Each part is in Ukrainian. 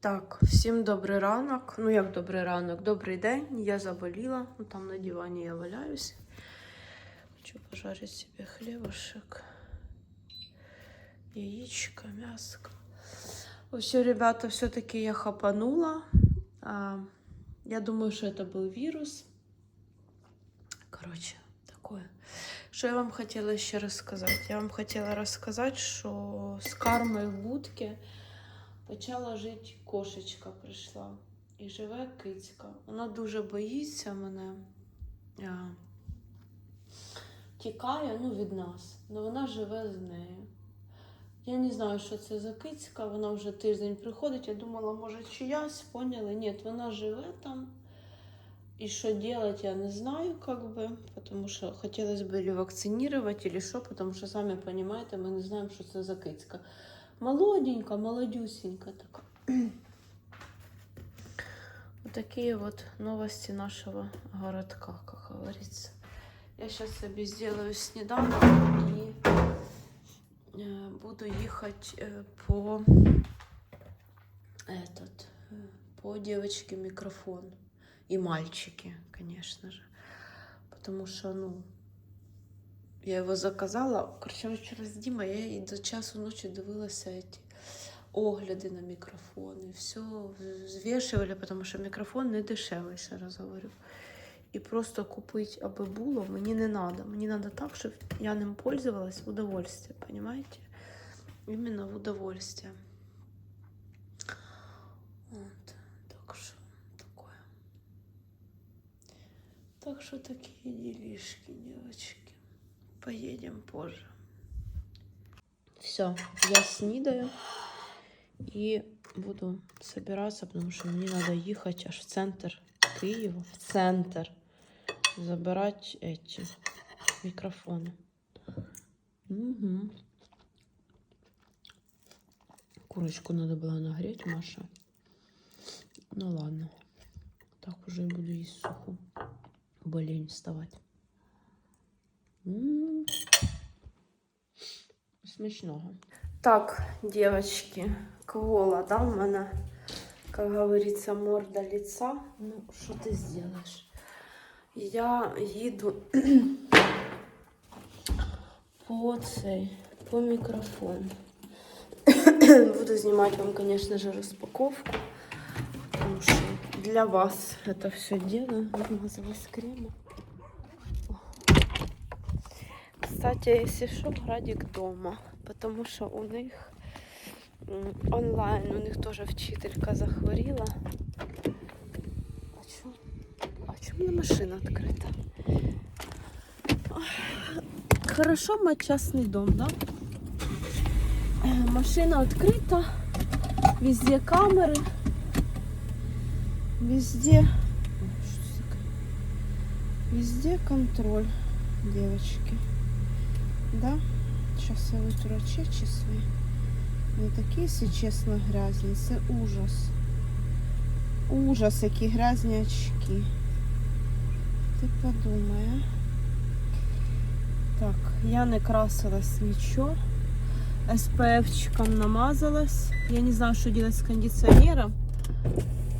Так, всім добрий ранок. Ну, як добрий ранок, добрий день. Я заболіла. Ну, там на дивані я валяюсь. Хочу пожарити собі хлібушек. Яичко, мяско. Все, ребята, все-таки я хапанула. А, я думаю, что это был вирус. Короче, такое. Що я вам хотіла ще розказати? Я вам хотіла розказати, що з кармою в будці почала жити кошечка прийшла. І живе кицька. Вона дуже боїться мене. А, тікає ну, від нас, але вона живе з нею. Я не знаю, що це за кицька, вона вже тиждень приходить. Я думала, може, чиясь, поняли? Ні, вона живе там. И что делать, я не знаю, как бы, потому что хотелось бы или вакцинировать, или что, потому что, сами понимаете, мы не знаем, что это за кицька. Молоденька, молодюсенька така. Вот такие вот новости нашего городка, как говорится. Я сейчас себе сделаю снеданок и э, буду ехать э, по этот э, по девочке микрофон и мальчики, конечно же. Потому что, ну, я его заказала. Короче, вчора з Діма, я і до часу ночі дивилася эти огляди на мікрофони. Все звішували, тому що мікрофон не дешевий, ще раз говорю. І просто купити, аби було, мені не треба. Мені треба так, щоб я ним пользовалась в удовольствие, понимаете? Именно в удовольствие. Вот, так что такое. Так что такие делишки, девочки. Поедем позже. Все, я снидаю и буду собираться, потому что мне надо ехать аж в центр Киева, в центр, забирать эти микрофоны. Угу. Курочку надо было нагреть, Маша. Ну ладно. Так уже буду есть суху. Бо лень вставать. Смешного. Так, девочки, кола, да, у мене, как говорится, морда лица. Ну, что ты сделаешь? Я їду по цей, по мікрофон. Буду снимать вам, конечно же, распаковку Тому що для вас это все дело. Намазалась кремом. Кстати, если что, Градик дома. Потому что у них м, онлайн, у них тоже вчителька захворіла. А чому? А чому не машина відкрита? Ой, Хорошо мать частный дом, да? Э, Машина открыта, везде камеры, везде, Ой, что это такое? везде контроль, девочки. Да? Сейчас я вытру очечи свои. Они такие, если честно, грязні. Це ужас. Ужас, які грязні очки. Ти подумай, а? Так, я не красилась нічого. SPF-чиком намазалась. Я не знаю, что делать с кондиционером,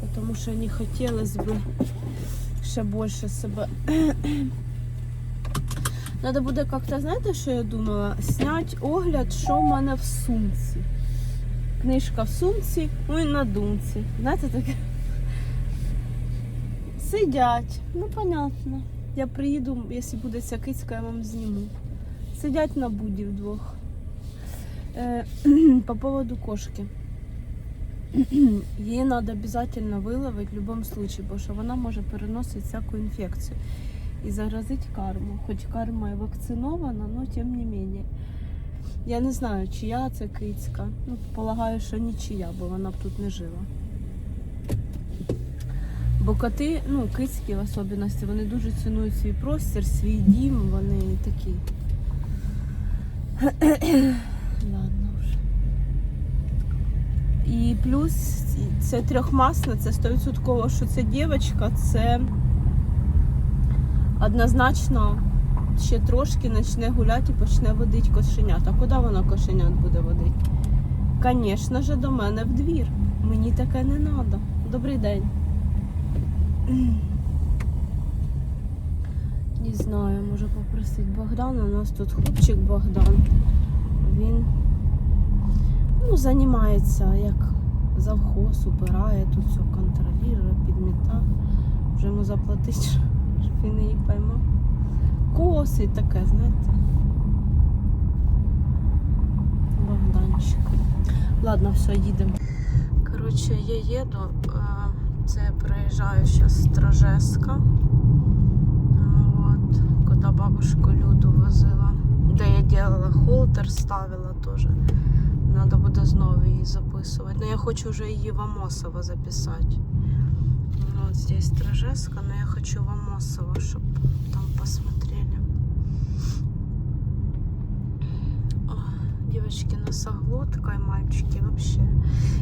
потому что не хотелось бы ще більше себе. Надо буде як-то, знаєте, що я думала? Зняти огляд, що в мене в сумці. Книжка в сумці, ну і на думці. Знаєте таке? Сидять. Ну, понятно. Я приїду, якщо буде ця кицька, я вам зніму. Сидять на буді вдвох. Е, по поводу кошки. Її треба обов'язково виловити в будь-якому випадку, бо що вона може переносити всяку інфекцію і заразить карму. Хоч карма і вакцинована, але тим не менше. Я не знаю, чия це кицька. Ну, полагаю, що нічия, бо вона б тут не жила. Бо коти, ну, кицькі в особливості, вони дуже цінують свій простір, свій дім, вони такі. Ладно вже. І плюс це трьохмасна, це 100% що це дівчинка, це однозначно ще трошки почне гуляти і почне водити кошенят. А куди вона кошенят буде водити? Звісно ж, до мене в двір. Мені таке не треба. Добрий день. Не знаю, може попросити Богдана. У нас тут хлопчик Богдан. Він ну, займається як завхоз, убирає, тут все контролює, підмітає. Вже йому заплатить, він її поймав. Коси таке, знаєте. Богданчик. Ладно, все, їдемо. Коротше, я їду. е, Це я приїжджаю зараз з Стражеска. Вот, куди бабушку Люду возила. Де я делала холтер, ставила теж. Надо буде знову її записувати. Но я хочу вже її в Амосово записати. Вот здесь Стражеска, но я хочу в Амосово, щоб там посмотрели. Ой, Девочки, носоглотка і мальчики вообще.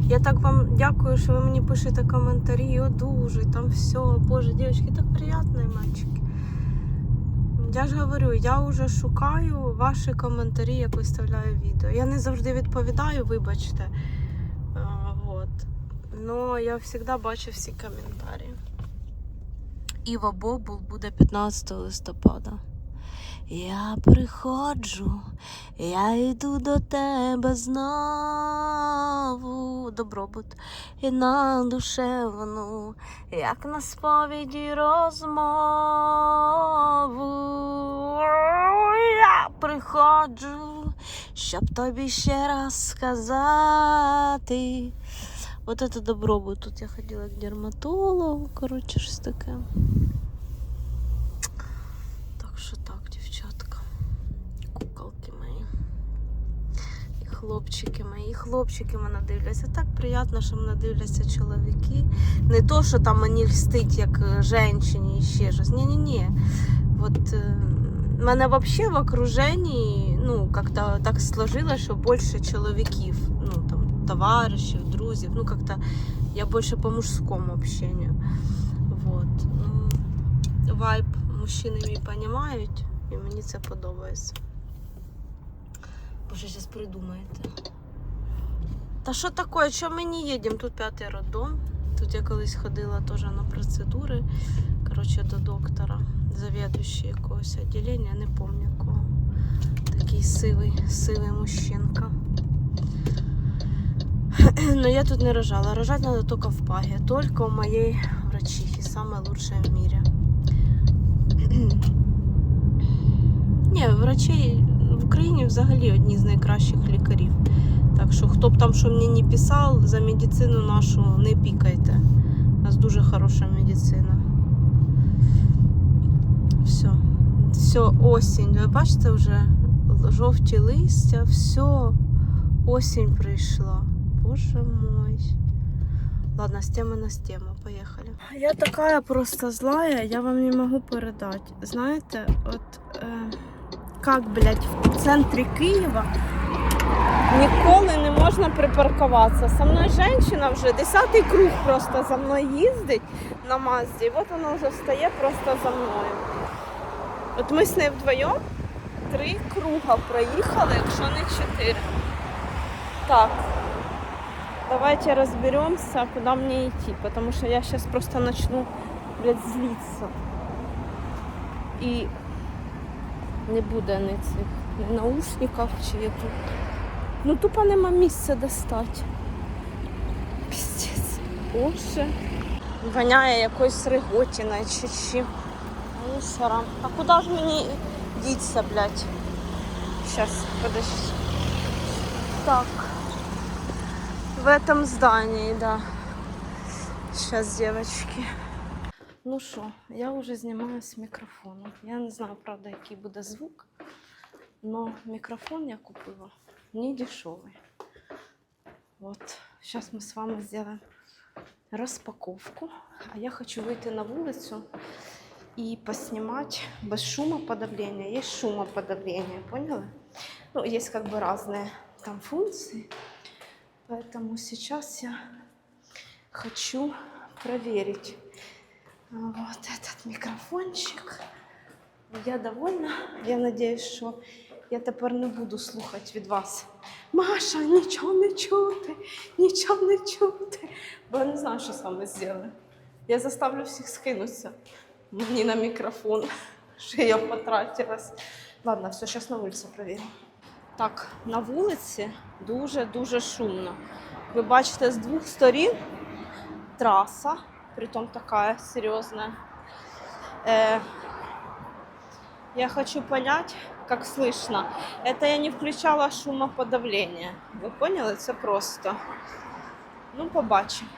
Я так вам дякую, що ви мені пишете коментарі, одужуй, там все. Боже, девочки, так приятно, і мальчики. Я ж говорю, я вже шукаю ваші коментарі, як виставляю відео. Я не завжди відповідаю, вибачте. Вот. Но я завжди бачу всі коментарі. Іва Бобул буде 15 листопада. Я приходжу, я йду до тебе знову. Добробут і на душевну, як на сповіді розмову. Я приходжу, щоб тобі ще раз сказати. Вот это добробут. Тут я ходила к дерматологу, коротше, щось таке. Так що так, дівчатка. Куколки мої. І хлопчики мої. І хлопчики мене дивляться. Так приємно, що мене дивляться чоловіки. Не то, що там мені льстить, як е, женщині і ще щось. Ні-ні-ні. От е, мене взагалі в окруженні, ну, как-то так сложилось, що більше чоловіків. Ну, там, товаришів, друзів. Ну, как-то я більше по мужському общению. Вот. Ну, вайб мужчини мій розуміють, і мені це подобається. Боже, зараз придумаєте. Та що таке? Що ми не їдемо? Тут п'ятий роддом. Тут я колись ходила теж на процедури. Коротше, до доктора, завідуючий якогось відділення, не пам'ятаю кого. Такий сивий, сивий мужчинка. Но я тут не рожала. Рожать надо только в Паге. Только у моей врачихи. Лучшая в мире. Ні, врачей в Україні взагалі одні з найкращих лікарів. Так що хто б там що мені не писав, за медицину нашу не пікайте. У нас дуже хороша медицина. Все. Все, осінь. Ви бачите вже жовті листя, все, осінь прийшла. Боже мой. Ладно, с темы на тему, поехали. Я такая просто злая, я вам не могу передать. Знаете, вот э, как, блядь, в центрі Києва ніколи не можна припаркуватися. Со мною жінка вже десятий круг просто за мною їздить на Мазді. І от вона вже стає просто за мною. От ми з нею вдвоєм три круга проїхали, якщо не чотири. Так. Давайте разберемся, куда мне идти, потому что я сейчас просто начну, блядь, злиться. И не буде ні цих ні наушників чи яких. Ну тупо нема місця достати. Піздець. Боже. Воняє якоюсь риготіною чи чим. Мусором. А куди ж мені діться, блядь? Сейчас, подожди. Так. В этом здании, да. Сейчас, девочки. Ну що, я вже знімаю з мікрофоном. Я не знаю, правда, який буде звук, но мікрофон я купила не дешевый. Вот, сейчас мы с вами сделаем распаковку. А я хочу выйти на улицу и поснимать без шумоподавления. Есть шумоподавление, поняли? Ну, есть как бы разные там функции. Поэтому сейчас я хочу проверить вот этот микрофончик. Я довольна. Я надеюсь, що я тепер не буду слухати від вас Маша, нічого не чути, нічого не чути. Бо я не знаю, що вами зробили. Я заставлю всіх скинутися мені на мікрофон, що я потратилась. Ладно, все, зараз на вулиці перевіримо. Так, на вулиці дуже-дуже шумно. Ви бачите, з двох сторін траса, притом така серйозна. Э, я хочу понять, как слышно. Это я не включала шумоподавление. Ви поняли? Це просто. Ну, побачимо.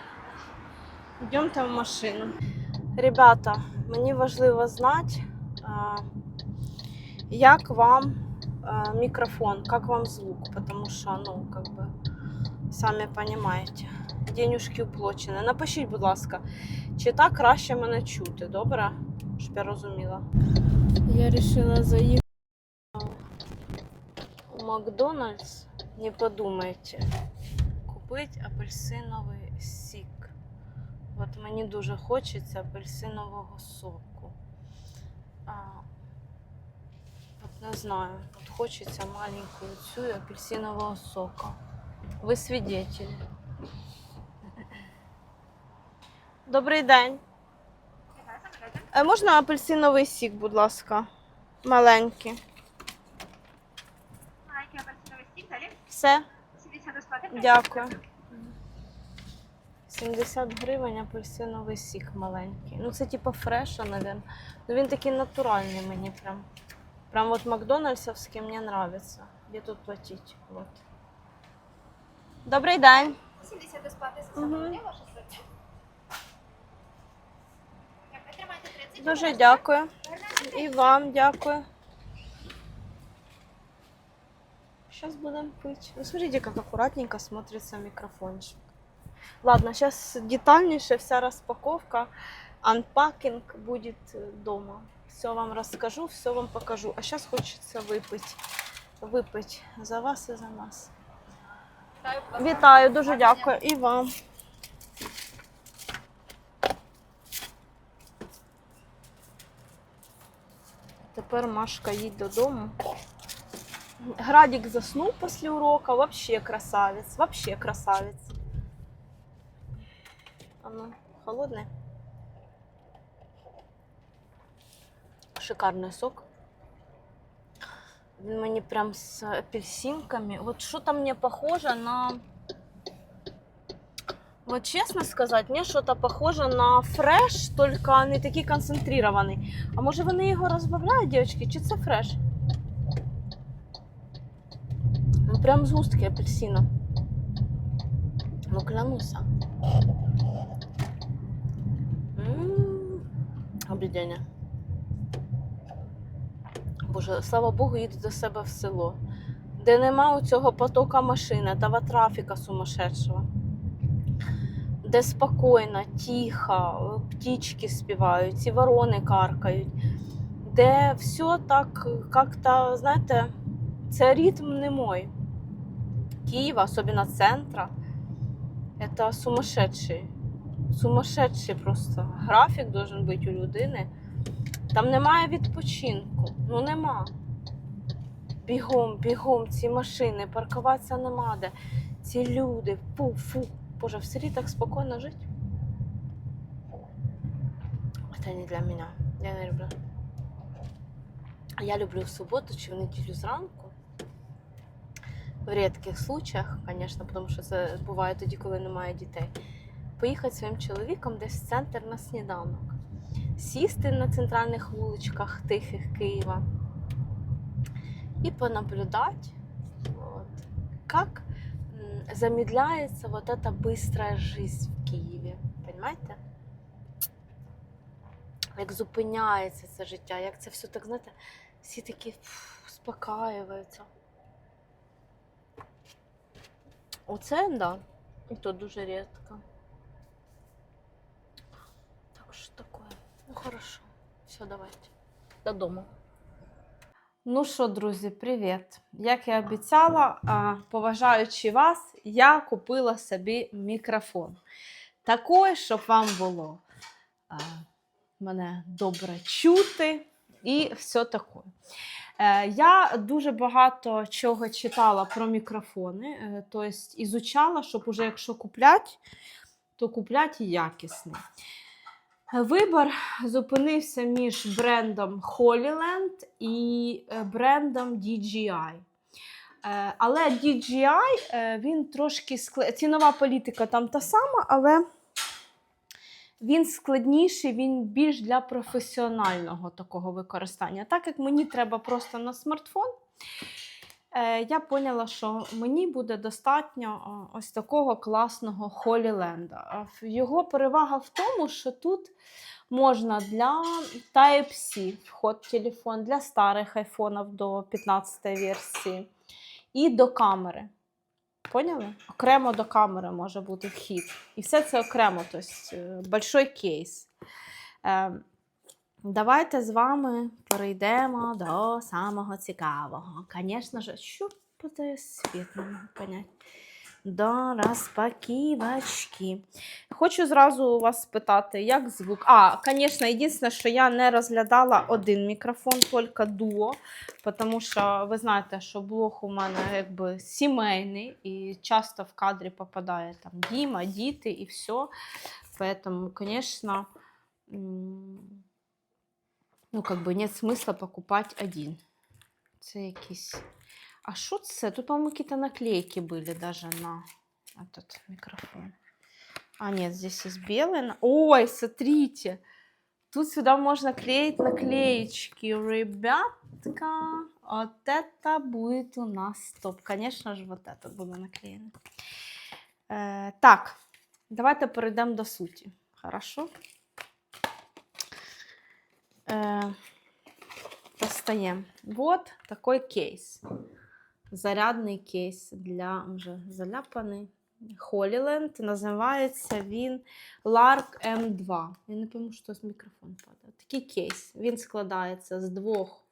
Йдемте в машину. Ребята, мені важливо знати, а, як вам а, мікрофон, як вам звук, потому що, ну, как бы, самі розумієте, денюжки уплочені. Напишіть, будь ласка, чи так краще мене чути, добре? Щоб я розуміла. Я вирішила заїхати у Макдональдс. Не подумайте. Купити апельсиновий сік. От мені дуже хочеться апельсинового соку. Не знаю, от хочеться маленькую цю апельсинового сока. Ви свидетелі. Добрий день. Е, Можна апельсиновий сік, будь ласка. Маленький. Маленький апельсиновий стік, далі Все, 70 безплатно. дякую. 70 гривень апельсиновий сік маленький. Ну, це типу фреша, мабуть. Ну він такий натуральний мені прям. Прям от Макдональдсовський мені подобається. Де тут платить? Вот. Добрий день. 70 безплатно за Мгм. замовлення ваше сьогодні. Так, ви тримайте 30. Дуже будь ласка. дякую. Гарного дня. І вам дякую. Сейчас будем пить. Ну, смотрите, как аккуратненько смотрится микрофончик. Ладно, сейчас детальнейшая вся распаковка, анпакинг будет э, дома. Все вам расскажу, все вам покажу. А сейчас хочется выпить. Выпить за вас і за нас. Вітаю, дуже дякую. І вам. Тепер Машка їдь додому. Градік заснув після уроку, вообще красавець, вообще красавець. А ну, Шикарний сок. Він мені прям з апельсинками. Вот что-то мне похоже на... Вот честно сказать, мне что-то похоже на фреш, только не такий концентрирований. А може вони його розбавляють, дівчатки, чи це фреш? Ну прям згустки апельсина. Ну клянуся. М, Об'єднання. Боже, слава Богу, їду до себе в село, де нема у цього потока машин, того трафіка сумасшедшого. Де спокійно, тихо, птічки співають, ці ворони каркають, де все так як-то, знаєте, це ритм не мой. Києва, особенно центра, это сумасшедший. Сумасшедший просто графік должен бути у людини. Там немає відпочинку. Ну нема. Бігом, бігом, ці машини, паркуватися нема де. Ці люди, фу, фу. Боже, в селі так спокійно жити. Це не для мене. Я не люблю. Я люблю в суботу чи в неділю зранку. В рідких случаях, звісно, тому що це буває тоді, коли немає дітей. Поїхати своїм чоловіком десь в центр на сніданок сісти на центральних вуличках тихих Києва і понаблюдать, вот, как замедляется вот эта быстрая жизнь в Києві. Понимаете? Як зупиняється це життя, як це все так, знаєте, всі такі успокаюються. Оце, да. І то дуже рідко. Так що таке? Ну хорошо. Все, давайте. Додому. Ну що, друзі, привіт! Як я обіцяла, поважаючи вас, я купила собі мікрофон. Такий, щоб вам було мене добре чути і все таке. Е, я дуже багато чого читала про мікрофони, е, тобто ізучала, щоб уже якщо куплять, то куплять якісний. Вибір зупинився між брендом Holyland і е, брендом DJI. Е, Але DJI е, він трошки скле... цінова політика там та сама, але він складніший, він більш для професіонального такого використання. Так як мені треба просто на смартфон, я поняла, що мені буде достатньо ось такого класного Холіленда. Його перевага в тому, що тут можна для Type-C вход телефон, для старих айфонів до 15 версії і до камери. Поняли? Окремо до камери може бути вхід. І все це окремо, тобто е, большой кейс. Давайте з вами перейдемо до самого цікавого. Звісно ж, що буде світ, не. До розпаківочки. Хочу зразу у вас спитати, як звук. А, звісно, єдине, що я не розглядала один мікрофон, тільки дуо. Тому що ви знаєте, що блог у мене якби сімейний і часто в кадрі попадає там Діма, діти і все. Конечно, м, ну, как бы нет смысла покупать один. Це якісь. А що це? Тут, по-моему, какие-то наклейки были даже на этот микрофон. А, нет, здесь есть белый. на- Ой, смотрите. Тут сюда можно клеить наклеечки. Ребятка, вот это будет у нас топ. Конечно же, вот это буде наклеєно. Е, так, давайте перейдемо до суті. Хорошо? Е, достаємо. Вот такой кейс. Зарядний кейс для вже заляпаний. Holyland. Називається він Lark M2. Я не пам'ятаю, що з мікрофон падає. Такий кейс. Він складається з двох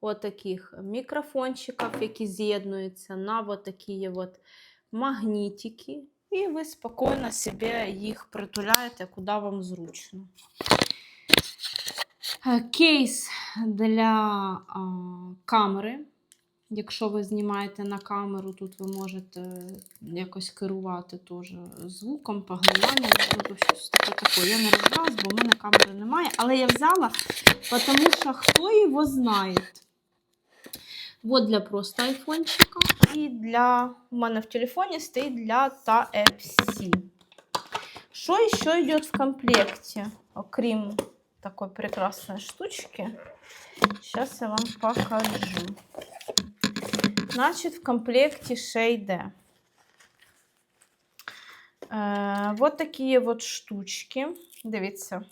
отаких мікрофончиків, які з'єднуються на от такі от магнітики. І ви спокійно собі їх притуляєте, куди вам зручно. Е, Кейс для камери. Якщо ви знімаєте на камеру, тут ви можете якось керувати теж звуком, поглинанням, ну, щось таке таке. Я не розбиралась, бо в мене камери немає. Але я взяла, тому що хто його знає. Вот для просто айфончика. І для у мене в телефоні стоїть для Type-C. Що ще йде в комплекті, окрім такої прекрасної штучки? Сейчас я вам покажу. Значит, в комплекте ще йде. Е, вот такие вот штучки. Дивіться.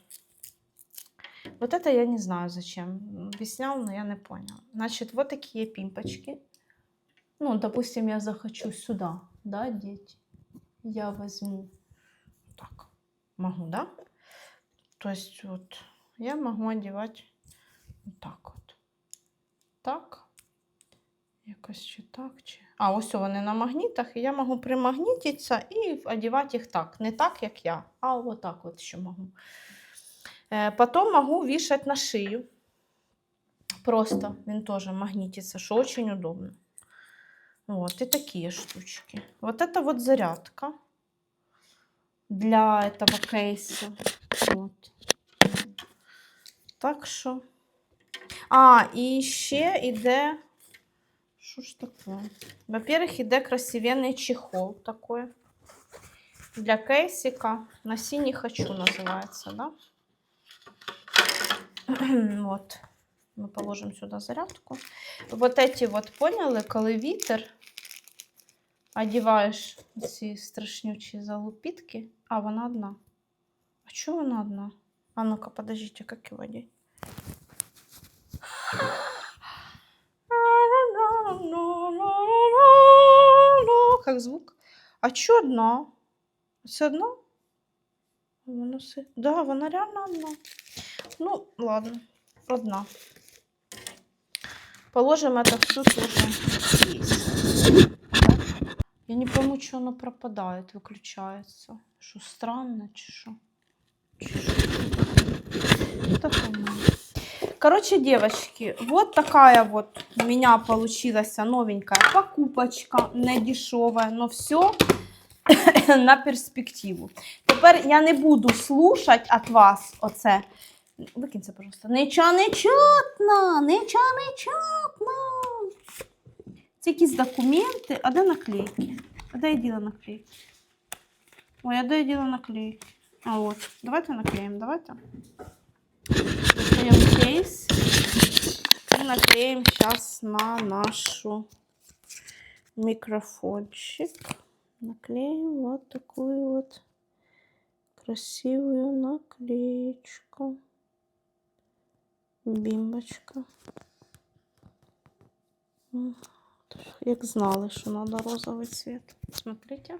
Вот это я не знаю зачем. Объяснял, но я не поняла. Значит, вот такие пимпочки. Ну, допустим, я захочу сюда, да, деть. Я возьму так. Могу, да? То есть вот я могу одевать вот так от. Так. Якось чи так, чи. А, ось вони на магнітах, і я можу примагнітитися і одягати їх так. Не так, як я, а отак от ще можу. Е, потім можу вішати на шию. Просто він теж магнітиться, що дуже удобно. Вот, и такие штучки. Вот это вот зарядка для этого кейса. Вот. Так що. А, і ще іде. Що ж таке? Во-первых, іде красивенний чехол такой. Для кейсика. На синий хочу называется, да? вот. Мы положим сюда зарядку. Вот эти вот, поняли, коли вітер одіваєш ці страшнючі залупітки. А, вона одна. А чого вона одна? А ну-ка, подождите, как его одеть? Как звук? А чё одна? Це одна? Все. Да, вона реально одна. Ну, ладно, одна. Положим это все тоже. Я не пойму, что оно пропадает, выключается. Что, странно? Чи що? Ну. Короче, девочки, вот такая вот у меня получилась новенькая покупочка, не дешевая, но все на перспективу. Тепер я не буду слушати від вас оце. Викинь пожалуйста. Нічого не чутно, нічого. Це якісь документи, а де наклейки? А де я діла наклейки? Ой, а де я діла наклейки? А от, давайте наклеїмо, давайте. Достаем кейс и наклеим сейчас на нашу микрофончик. Наклеим вот такую вот красивую наклеечку. Бимбочка. Як знали, что надо розовый цвет. Смотрите.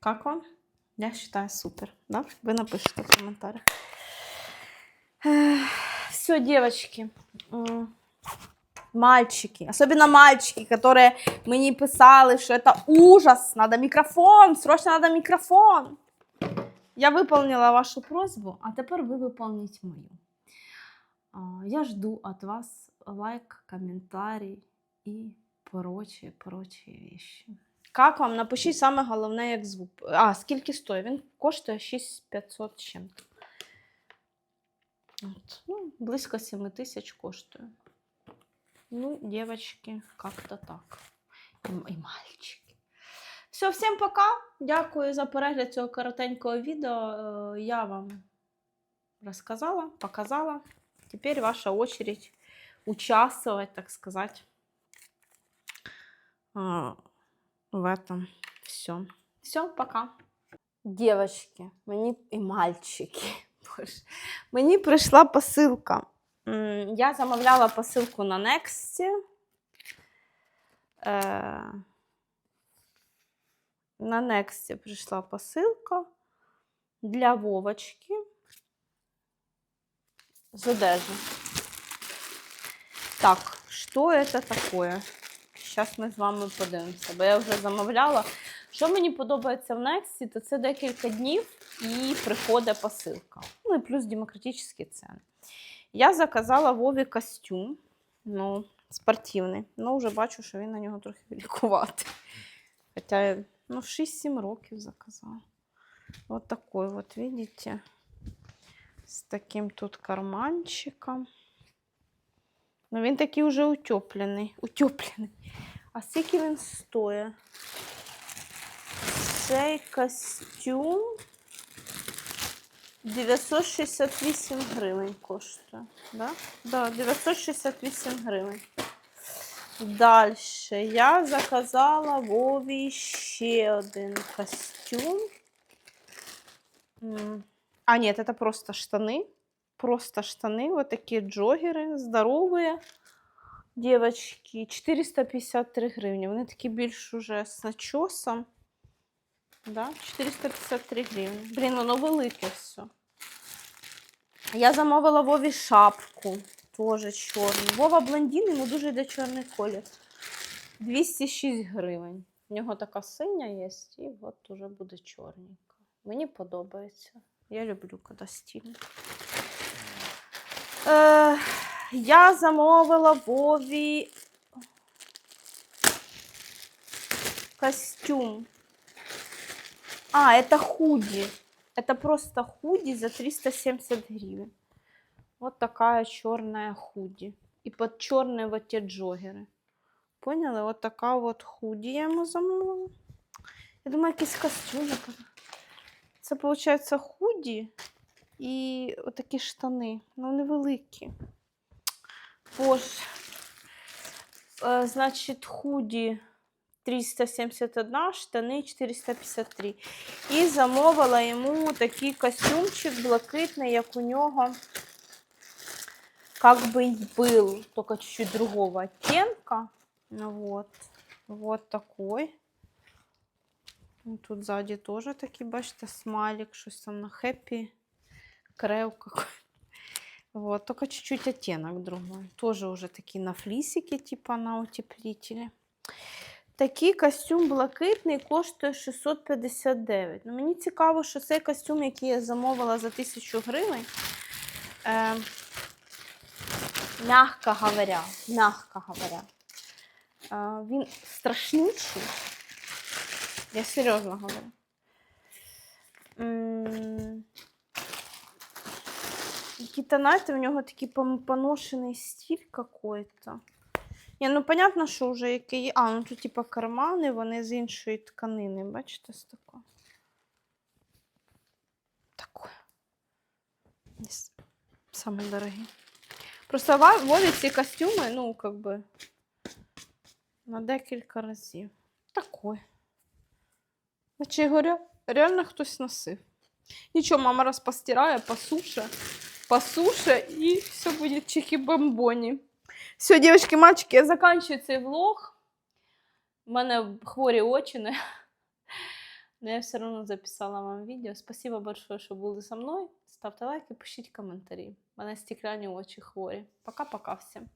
Как вам? Я считаю супер. Да? Вы напишите в комментариях. Все, девочки. м, Мальчики, особенно мальчики, которые мне писали, что это ужас, надо микрофон, срочно надо микрофон. Я выполнила вашу просьбу, а теперь вы выполните мою. А, Я жду от вас лайк, комментарий и прочие, прочие вещи. Как вам? Напишіть саме головне, як звук. А, скільки стоїть? Він коштує 6500 з чим-то. От. Ну, близько 7 тисяч коштує. Ну, девочки, как-то так. І, м- і мальчики. Все, всім пока. Дякую за перегляд цього коротенького відео. Е, Я вам розказала, показала. Тепер ваша очередь участвовать, так сказать, а, в этом все. Все, пока. Девочки, мені і мальчики. Боже. Мені прийшла посилка. Я замовляла посилку на Нексті. Е, На Нексті прийшла посилка для Вовочки з одежі. Так, що це таке? Зараз ми з вами подивимося, бо я вже замовляла. Що мені подобається в Нексті, то це декілька днів і приходить посилка. Ну і плюс демократичні ціни. Я заказала Вові костюм, ну, спортивний. Ну, вже бачу, що він на нього трохи великуватий. Хоча ну, 6-7 років заказала. Вот такой вот, видите? З таким тут карманчиком. Ну, він такий уже утеплений. Утеплений. А скільки він стоїть? Цей костюм 968 гривень коштує. Да? Да, 968 гривень. Далі я заказала Вові ще один костюм. М. А, нет, это просто штаны. Просто штаны, вот такие джогеры, здоровые. Девочки, 453 гривні. Вони такі більш уже з начосом. Да? 453 гривні. Блін, воно велике все. Я замовила Вові шапку. Теж чорну. Вова блондин, йому дуже йде чорний колір. 206 гривень. У нього така синя є, і от уже буде чорненька. Мені подобається. Я люблю, коли стильно. Е, я замовила Вові костюм. А, это худи. Это просто худи за 370 гривен. Вот такая черная худи. И под черные вот те джогеры. Поняли? Вот такая вот худи я ему замовила. Я думаю, якийсь костюм. напевно. Це, виходить, худі і отакі штани. Ну, невеликі. Боже. Е, значить, худі 371, штани 453. І замовила йому такий костюмчик блакитний, як у нього как бы был, только чуть-чуть другого оттенка. Ну Вот. Вот такой. Ну, Тут сзади тоже такий, бачите, смайлик, щось там на хэппи. Крев какой. Вот, только чуть-чуть оттенок другой. Тоже уже такие на флисике, типа на утеплителе. Такий костюм блакитний коштує 659. Ну, мені цікаво, що цей костюм, який я замовила за 1000 гривень, е, мягко говоря, мягко говоря. А, він страшнючий. Я серйозно говорю. Знаєте, в нього такий поношений стиль какой-то. Ні, ну понятно, що вже який. А, ну тут типа кармани, вони з іншої тканини, бачите, з такого. Такое. Самі дорогі. Просто водять ці костюми, ну, как би, на декілька разів. Такое. Наче говоря, реально хтось носив. Нічого, мама раз постирає, посуше, посуше і все буде чики-бомбоні. Все, девочки, мальчики, я заканчиваю цей влог. У мене хворі очі, не... но я все одно записала вам відео. Спасибо большое, що були зі мною. Ставте лайки, пишіть коментарі. У мене стекляні очі хворі. Пока-пока всім.